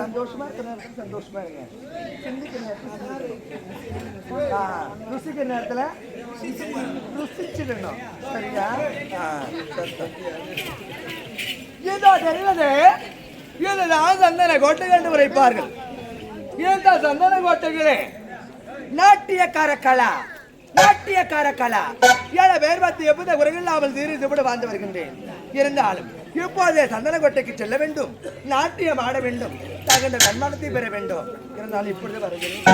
சந்தோஷமா இருக்கிற நேரத்துல சந்தோஷமா இருங்க சிந்திக்கிற நேரத்துல ருசிக்கிற நேரத்துல ருசிச்சிடணும் சரியா ஆ, தெரிவது இதுதான் சந்தன உரைப்பார்கள் சந்தன கோட்டைகளே? நாட்டியக்கார கலா நாட்டியக்கார கலா ஏழை பேர் பத்து எப்போது குறையில்லாமல் சீறி வாழ்ந்து வருகின்றேன். இருந்தாலும் இப்போதே சந்தன கோட்டைக்கு செல்ல வேண்டும் நாட்டியம் ஆட வேண்டும் தகுந்த சன்மானத்தை பெற வேண்டும். இருந்தாலும் இப்பொழுது வருகிறேன்.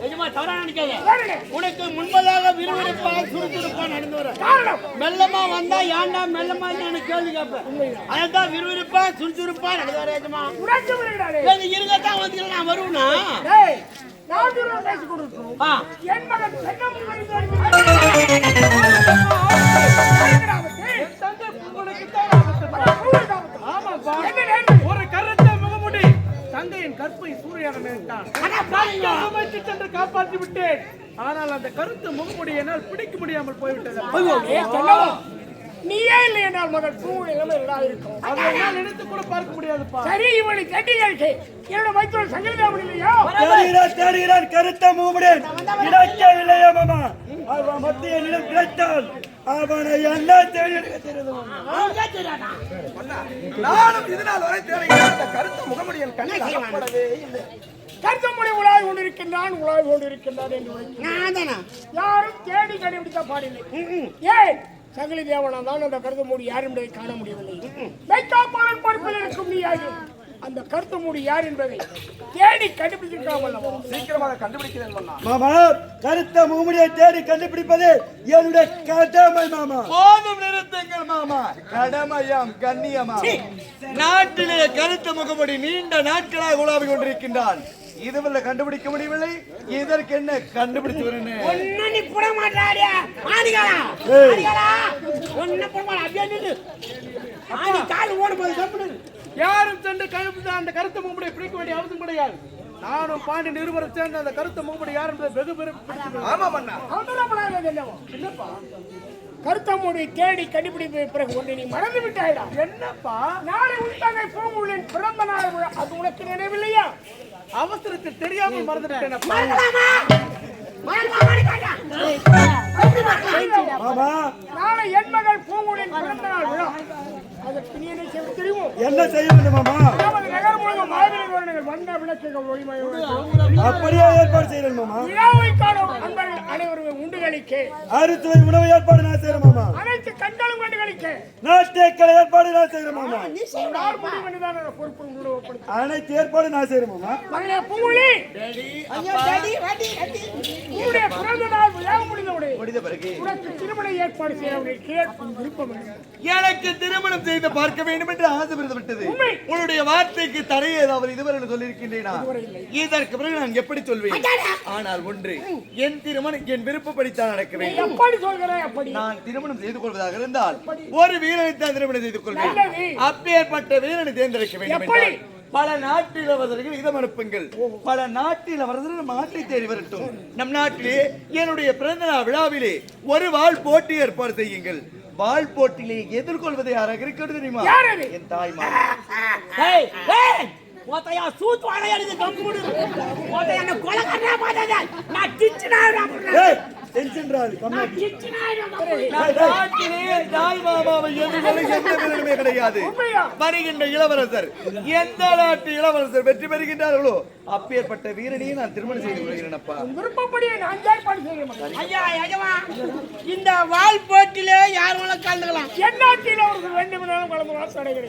நிஜமா தவறா நினைக்காத. உனக்கு முன்பதாக விறுவிறுப்பா சுறுசுறுப்பா நடந்து வர மெல்லமா வந்தா ஏன்டா மெல்லமா கேள்வி கேட்பேன். அதான் விறுவிறுப்பா சுறுசுறுப்பா நடந்து வர வந்து நான் வருவேனா? என் மகன் ஆனால் அந்த கருத்து முகமுடி என்னால் பிடிக்க முடியாமல் போய்விட்டது. நீயே இல்லை என்றால் மகன் பூ இளமை இருக்கும். அதை என்னால் நினைத்து கூட பார்க்க முடியாதுப்பா. சரி இவனை கட்டி கழிச்சு என்னோட வைத்தோர் சங்கலிதாமன் இல்லையா? தேடுகிறான் தேடுகிறான் கருத்த மூமுடன் கிடைக்கவில்லையா மாமா. மத்திய நிலம் கிடைத்தால் அவனை என்ன? நானும் இதனால் வரை அந்த கருத்த முகமுடியன் கண்ணில் அகப்படவே இல்லை. கருத்தமுடி உலாய் கொண்டிருக்கின்றான் உலாய் கொண்டிருக்கின்றான் என்று யாரும் தேடி கண்டுபிடிக்க பாடில்லை. ஏன் சகலி தேவனா தான் அந்த கருத்து மூடி யார் என்பதை காண முடியவில்லை. பொறுப்பில் இருக்கும் நீ யாரு? அந்த கருத்து மூடி யார் என்பதை தேடி கண்டுபிடிச்சிருக்காமல்? சீக்கிரமாக கண்டுபிடிக்கிறேன் மாமா கருத்த மூமுடியை தேடி கண்டுபிடிப்பது என்னுடைய கடமை மாமா. போதும் நிறுத்துங்கள் மாமா. கடமையாம் கண்ணியமா நாட்டிலே கருத்த முகமுடி நீண்ட நாட்களாக உலாவிக் கொண்டிருக்கின்றான். இதுவரை கண்டுபிடிக்க முடியவில்லை. இதற்கு என்ன கண்டுபிடிச்சு ஒண்ணு நீ புட மாட்டாடியா? ஆடிகளா. ஆடிகளா ஒண்ணு புட மாட்டா. அப்படியே நில்லு. ஆடி கால் ஓட போது யாரும் சென்று கழுப்பு அந்த கருத்த முகமுடியை பிடிக்க வேண்டிய அவசியம் கிடையாது. நானும் பாண்டி நிருபரம் சேர்ந்து அந்த கருத்த முகமுடி யார் என்பதை வெகு பெரு ஆமா பண்ணாதது என்னவோ? கருத்தமுடி தேடி கண்டுபிடித்த பிறகு ஒன்றை நீ மறந்து விட்டாயிடா. என்னப்பா? நாளை தங்கை பூங்குழலின் பிறந்த நாள் விழா. அது உனக்கு நினைவில்லையா? அவசரத்தில் தெரியாமல் மாமா. நாளை என் மகள் பூங்குழலின் பிறந்த நாள் விழா. என்ன செய்வது தெரியுமோ என்ன செய்ய வேண்டும் மாமா? அதாவது நகர் முழுவதும் மாவிலை வருடங்கள் வண்ண விளக்குகள் ஒளிமயம் அப்படியே ஏற்பாடு செய்யணும் மாமா. விழாவை காணும் அன்பர்கள் அனைவரும் உண்டு களிக்க அறுத்துவை உணவு ஏற்பாடு நான் செய்யறேன் மாமா. அனைத்து கண்களும் கண்டு களிக்க நாட்டியக்கலை ஏற்பாடு நான் செய்யறேன் மாமா. யார் முடிவு பண்ணிதான் அந்த பொறுப்பு அனைத்து ஏற்பாடு நான் செய்யறேன் மாமா. மகளே பூங்குழலி! ஐயோ டேடி வாடி உன்னுடைய பிறந்த நாள் விழா பிறகு உனக்கு திருமண ஏற்பாடு செய்ய அவர்கள் கேட்கும் விருப்பம் இல்லை. எனக்கு திருமணம் செய்து பார்க்க வேண்டும் என்று ஆசை பிறந்து விட்டது உண்மை. உன்னுடைய வார்த்தைக்கு தடை ஏதாவது இதுவரை சொல்லியிருக்கின்றேனா? இதற்கு பிறகு நான் எப்படி சொல்வேன்? ஆனால் ஒன்று என் திருமணம் என் விருப்பப்படித்தான் நடக்க வேண்டும். நான் திருமணம் செய்து கொள்வதாக இருந்தால் ஒரு வீரனை தான் திருமணம் செய்து கொள்வேன். அப்பேற்பட்ட வீரனை தேர்ந்தெடுக்க வேண்டும் பல நாட்டு இளவரசர்கள் இதம் அனுப்புங்கள். பல நாட்டு இளவரசர்கள் நம் நாட்டை தேடி வரட்டும். நம் நாட்டிலே என்னுடைய பிறந்த நாள் விழாவிலே ஒரு வாழ் போட்டி ஏற்பாடு செய்யுங்கள். வாழ் போட்டியிலே எதிர்கொள்வது யாராக இருக்கிறது தெரியுமா? என் தாய்மா ஏய் ஏய் ஓத்தையா சூத் வாடை எடுத்து கம்புடு ஓத்தையா என்ன கொலை நான் கிடையாது? வருகின்ற இளவரசர். எந்த நாட்டு இளவரசர் வெற்றி பெறுகின்றார்களோ அப்பேற்பட்ட வீரனையும் நான் திருமணம் செய்து கொள்கிறேன் அப்பா. உன் விருப்பப்படியே நான் ஏற்பாடு செய்ய மாட்டேன். ஐயா ஐயமா இந்த வால் போட்டிலே யார் வேணா கலந்துக்கலாம் வேண்டும்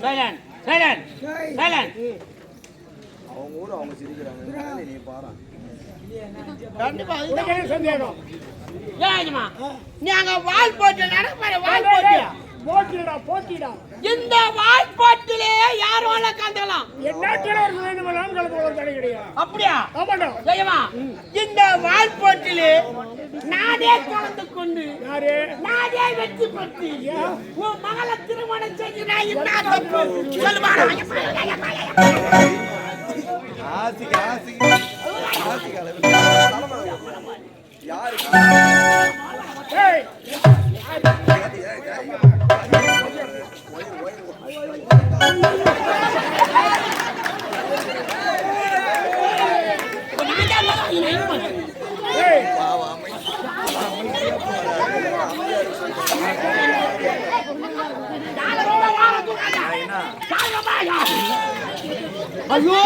சைலன் சைலன் சைலன் அவங்க ஊர் அவங்க சிரிக்கிறாங்க. நீ பாரு. கண்டிப்பா என்ன சந்தேகம். ஏமா நாங்க வால் போட்டு நடப்பாரு வால் போட்டு. போட்டிடா போட்டிடா. இந்த வால் போட்டிலே யார் வேணா கலந்துக்கலாம் என்ன கிழவர் வேண்டுமெல்லாம் கலந்து கொள்ள தடை கிடையாது அப்படியா? ஆமாடா ஜெயமா இந்த வால் போட்டிலே நானே கலந்து கொண்டு யாரு? நானே வெற்றி பெற்று உன் மகளை திருமணம் செஞ்சு நான் என்ன தப்பு சொல்லுமா ஆசிக்கு ஆசிக்கு. ஐயோ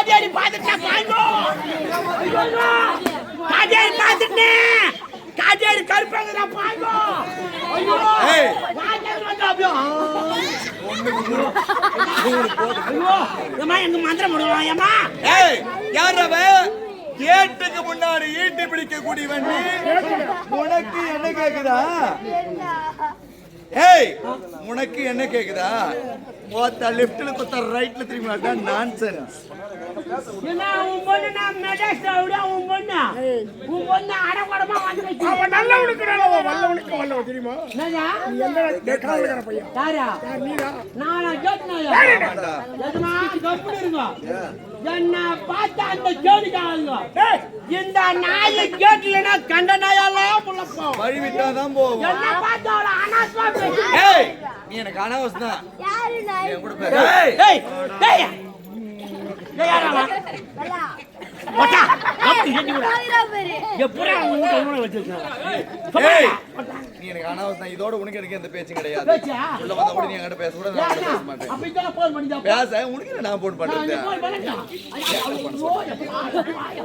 காதேரி பார்த்துட்டா பாய்ங்கோ காதேரி பார்த்துட்டேன் காதேரி கருப்பாங்க பாய்ங்கோ ஐயோ. காதேரி வந்து அப்படியே ஐயோ. ஏம்மா எங்க மந்திரம் முடியும் ஏம்மா? ஏய் யார் அவ? கேட்டுக்கு முன்னாடி ஈட்டி பிடிக்க கூடியவன் நீ. உனக்கு என்ன கேக்குதா? ஏய் உனக்கு என்ன கேக்குதா? மொத்த லெஃப்ட்ல குத்த ரைட்ல திரும்பி மாட்டா நான்சென்ஸ் என்ன பார்த்த அந்த கேடுக்காங்க ஏய் இந்த நாய் கேட்கலன்னா கண்ட வழி என்ன பார்த்த அவளை பேசி ஏய் நீ எனக்கு அனாவசியம் தான். யாரு நாய். ஏய் ஏய். நீ எனக்கு அனாவசியம். இதோட உனக்கு எனக்கு எந்த பேச்சும் கிடையாது. உள்ள வந்தா கூட நீ என்கிட்ட பேச கூட நான் பேச மாட்டேன். பேச உனக்கு நான் போன் ஐயோ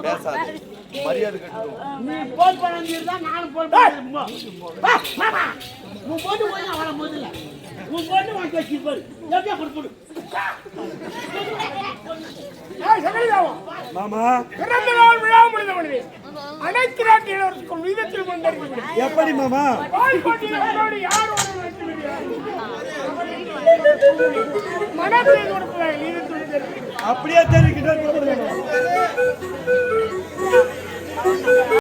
பேசாது. மரியாதை கட்டணும். நீ போன் பண்ணிருந்தா நானும் போன் பண்ணேன் மாமா உன் பொண்ணு போய் அவளை முதல்ல உன் பொண்ணு வாங்கி வச்சு போடு எப்படியா கொடு போடு ஏய் சகலிதாவா மாமா. பிறந்த நாள் விழா முடிந்தவனே அனைத்து நாட்டு இளவரசுக்கும் கொண்டிருக்கிறேன் எப்படி மாமா? யார் கொடுப்பதாக அப்படியே தெரிவிக்கிட்டே